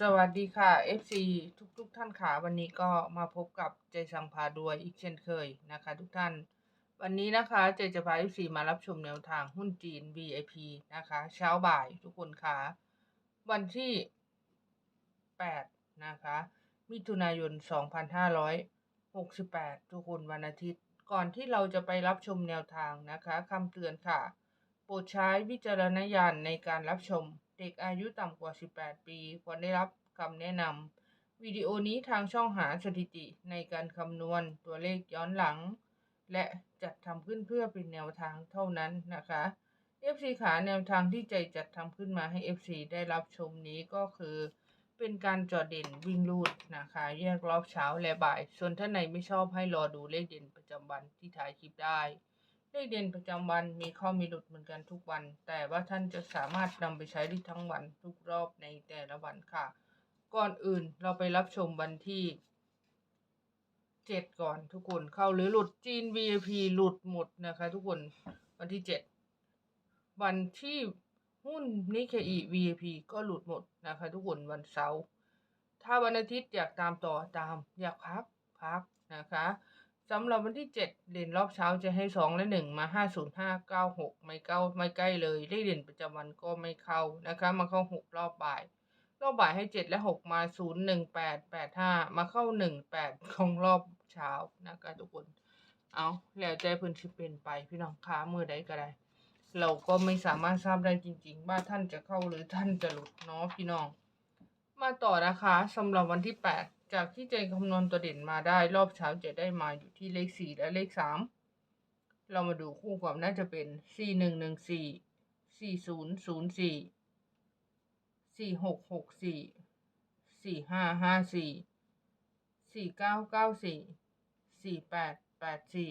สวัสดีค่ะ FC ทุกทุกๆท่านค่ะวันนี้ก็มาพบกับใจสังพาด้วยอีกเช่นเคยนะคะ ทุกท่าน วันนี้นะคะเจจะพา FC มารับชมแนวทางหุ้นจีน VIP นะคะ เช้าบ่ายทุกคนค่ะ วันที่ 8 นะคะ มิถุนายน 2568 ทุกคนวันอาทิตย์ ก่อนที่เราจะไปรับชมแนวทางนะคะคำเตือนค่ะ โปรดใช้วิจารณญาณในการรับชม เด็กอายุต่ำกว่า 18 ปีควรได้รับคำแนะนำวิดีโอนี้ทางช่องหาสถิติในการคำนวณตัวเลขย้อนหลัง และจัดทำขึ้นเพื่อเป็นแนวทางเท่านั้นนะคะ FC ขาแนวทางที่ใจจัดทำขึ้นมาให้ FC ได้รับชมนี้ก็คือ เป็นการจอดเด่นวิ่งลูดนะคะ แยกรอบเช้าและบ่าย ส่วนท่านไหนไม่ชอบให้รอดูเลขเด่นประจำวันที่ถ่ายคลิปได้ เลขเด่นประจำวันมีข้อมีหลุดเหมือนกันทุกวัน แต่ว่าท่านจะสามารถนำไปใช้ได้ทั้งวันทุกรอบในแต่ละวันค่ะ ก่อนอื่นเราไปรับชมวันที่เจ็ดก่อนทุกคนเข้าหรือหลุดจีน VIP หลุดหมดนะคะ ทุกคนวันที่เจ็ดวันที่หุ้นนิเคอี VIP ก็หลุดหมดนะคะ ทุกคนวันเสาร์ถ้าวันอาทิตย์อยากตามต่อตามอยากพักพักนะคะ สำหรับวันที่เจ็ดเด่นรอบเช้าจะให้สองและหนึ่งมาห้าศูนย์ห้าเก้าหกไม่เก้าไม่ใกล้เลยเลขเด่นประจำวันก็ไม่เข้านะคะมาเข้าหกรอบบ่าย รอบบ่ายให้เจ็ดและหกมาศูนย์หนึ่งแปดแปดห้ามาเข้าหนึ่งแปดของรอบเช้านะคะทุกคน เอาแล้วใจพิ่นสิเป็นไปพี่น้องค้ามือใดก็ได้ เราก็ไม่สามารถทราบได้จริง ๆ ว่าท่านจะเข้าหรือท่านจะหลุดเนาะพี่น้อง มาต่อนะคะสำหรับวันที่แปด จากที่ใจคำนวณตัวเด่นมาได้รอบเช้าจะได้มาอยู่ที่เลขสี่และเลขสามเรามาดูคู่ความน่าจะเป็นสี่หนึ่งหนึ่งสี่สี่ศูนย์ศูนย์สี่สี่หกหกสี่สี่ห้าห้าสี่สี่เก้าเก้าสี่สี่แปดแปดสี่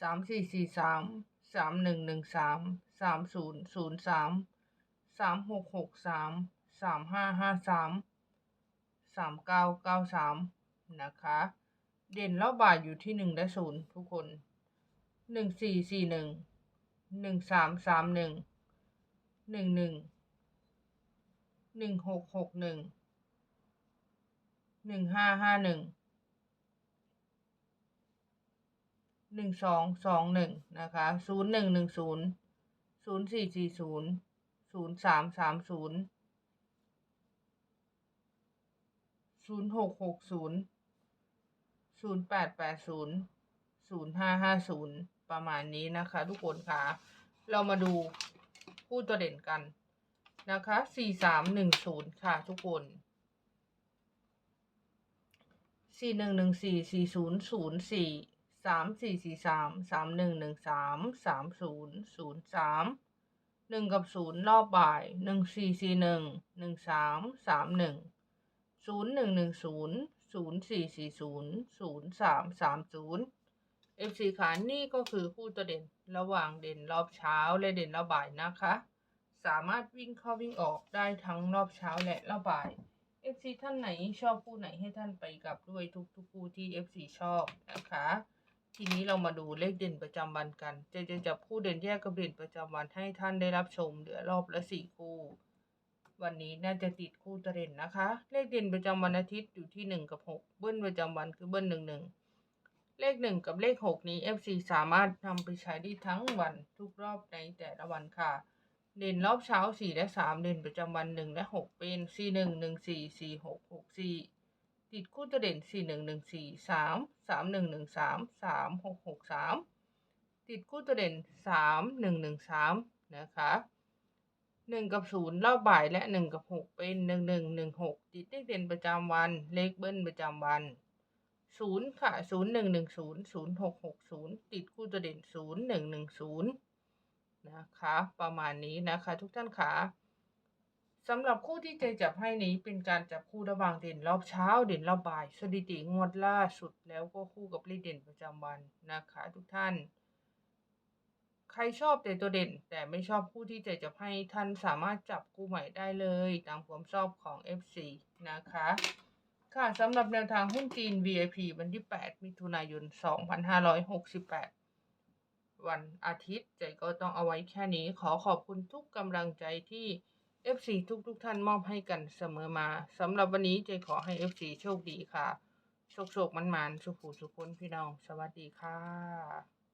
สามสี่สี่สามสามหนึ่งหนึ่งสามสามศูนย์ศูนย์สามสามหกหกสามสามห้าห้าสาม สามเก้าเก้าสามนะคะ เด่นรอบบายอยู่ที่หนึ่งและศูนย์ทุกคนหนึ่งสี่สี่หนึ่งหนึ่งสามสามหนึ่งหนึ่งหนึ่งหนึ่งหกหกหนึ่งหนึ่งห้าห้าหนึ่งหนึ่งสองสองหนึ่งนะคะศูนย์หนึ่งหนึ่งศูนย์ศูนย์สี่สี่ศูนย์ศูนย์สามสามศูนย์ ศูนย์หกหกศูนย์ศูนย์แปดแปดศูนย์ศูนย์ห้าห้าศูนย์ประมาณนี้นะคะ ทุกคนค่ะเรามาดูคู่ตัวเด่นกันนะคะสี่สามหนึ่งศูนย์ค่ะทุกคนสี่หนึ่งหนึ่งสี่สี่ศูนย์ศูนย์สี่สามสี่สี่สามสามหนึ่งหนึ่งสามสามศูนย์ศูนย์สามหนึ่งกับศูนย์รอบบ่ายหนึ่งสี่สี่หนึ่งหนึ่งสามสามหนึ่ง ศูนย์หนึ่งหนึ่งศูนย์ศูนย์สี่สี่ศูนย์ศูนย์สามสามศูนย์เอฟซีขานี่ก็คือคู่ตัวเด่นระหว่างเด่นรอบเช้าและเด่นรอบบ่ายนะคะ สามารถวิ่งเข้าวิ่งออกได้ทั้งรอบเช้าและรอบบ่าย FC ท่านไหนชอบคู่ไหนให้ท่านไปกับด้วยทุกๆคู่ที่ FC ชอบนะคะ ทีนี้เรามาดูเลขเด่นประจำวันกัน จะจะจับคู่เด่นแยกกับเด่นประจำวันให้ท่านได้รับชมเหลือรอบละสี่คู่ วันนี้น่าจะติดคู่ตัวเด่นนะคะ เลขเด่นประจำวันอาทิตย์อยู่ที่หนึ่งกับหกเบิ้ลประจำวันคือเบิ้ลหนึ่งหนึ่งเลขหนึ่งกับเลขหกนี้ FC สามารถนำไปใช้ได้ทั้งวันทุกรอบในแต่ละวันค่ะ เด่นรอบเช้าสี่และสามเด่นประจำวันหนึ่งและหกเป็นสี่หนึ่งหนึ่งสี่สี่หกหกสี่ติดคู่ตัวเด่นสี่หนึ่งหนึ่งสี่สามสามหนึ่งหนึ่งสามสามหกหกสามติดคู่ตัวเด่นสามหนึ่งหนึ่งสามนะคะ หนึ่งกับศูนย์รอบบ่ายและหนึ่งกับหกเป็นหนึ่งหนึ่งหนึ่งหกติดเลขเด่นประจำวัน เลขเบิ้ลประจำวันศูนย์ค่ะศูนย์หนึ่งหนึ่งศูนย์ศูนย์หกหกศูนย์ติดคู่ตัวเด่นศูนย์หนึ่งหนึ่งศูนย์นะคะ ประมาณนี้นะคะทุกท่านค่ะสำหรับคู่ที่เจจับให้นี้เป็นการจับคู่ระหว่างเด่นรอบเช้าเด่นรอบบ่าย สถิติงวดล่าสุดแล้วก็คู่กับเลขเด่นประจำวันนะคะ ทุกท่าน ใครชอบแต่ตัวเด่น แต่ไม่ชอบคู่ที่เจจับให้ท่านสามารถจับคู่ใหม่ได้เลย ตามความชอบของ FC นะคะ ค่ะสำหรับแนวทางหุ้นจีน VIP วันที่ 8 มิถุนายน 2568 วันอาทิตย์ใจก็ต้องเอาไว้แค่นี้ขอขอบคุณทุกกำลังใจที่ FC ทุกทุกๆท่านมอบให้กันเสมอมาสำหรับวันนี้เจขอให้ FC โชคดีค่ะโชคโชคมันมันสุขูสุขคนพี่น้อง สวัสดีค่ะ